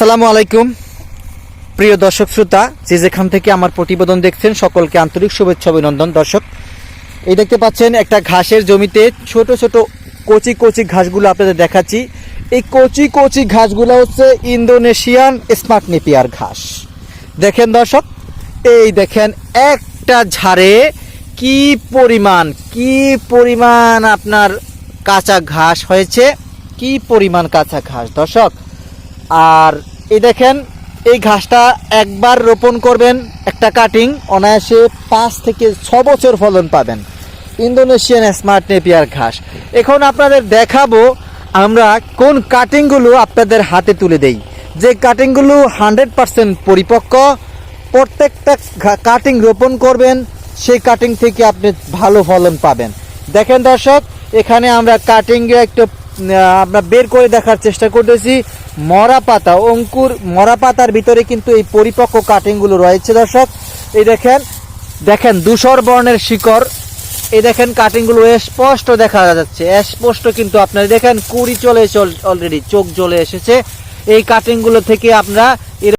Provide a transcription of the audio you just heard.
আসসালামু আলাইকুম। প্রিয় দর্শক শ্রোতা, যে যেখান থেকে আমার প্রতিবেদন দেখছেন, সকলকে আন্তরিক শুভেচ্ছা, অভিনন্দন। দর্শক, এই দেখতে পাচ্ছেন একটা ঘাসের জমিতে ছোট ছোট কচি কচি ঘাসগুলো আপনাদের দেখাচ্ছি। এই কচি কচি ঘাসগুলো হচ্ছে ইন্দোনেশিয়ান স্মার্ট নেপিয়ার ঘাস। দেখেন দর্শক, এই দেখেন একটা ঝাড়ে কি পরিমাণ কি পরিমাণ আপনার কাঁচা ঘাস হয়েছে, কি পরিমাণ কাঁচা ঘাস। দর্শক আর এই দেখেন, এই ঘাসটা একবার রোপণ করবেন, একটা কাটিং অনায়াসে পাঁচ থেকে ছ বছর ফলন পাবেন। ইন্দোনেশিয়ান স্মার্ট নেপিয়ার ঘাস। এখন আপনাদের দেখাবো আমরা কোন কাটিংগুলো আপনাদের হাতে তুলে দেই। যে কাটিংগুলো হান্ড্রেড পার্সেন্ট পরিপক্ক, প্রত্যেকটা কাটিং রোপণ করবেন, সেই কাটিং থেকে আপনি ভালো ফলন পাবেন। দেখেন দর্শক, এখানে আমরা কাটিংয়ে একটু আমরা বের করে দেখার চেষ্টা করতেছি। মরা পাতা, অঙ্কুর মরা পাতার ভিতরে কিন্তু এই পরিপক্ক কাটিংগুলো রয়েছে, দর্শক। এই দেখেন দেখেন ধূসর বর্ণের শিকড়। এই দেখেন কাটিংগুলো স্পষ্ট দেখা যাচ্ছে। স্পষ্ট কিন্তু আপনারা দেখেন, কুড়ি চলে অলরেডি চোখ জ্বলে এসেছে। এই কাটিংগুলো থেকে এর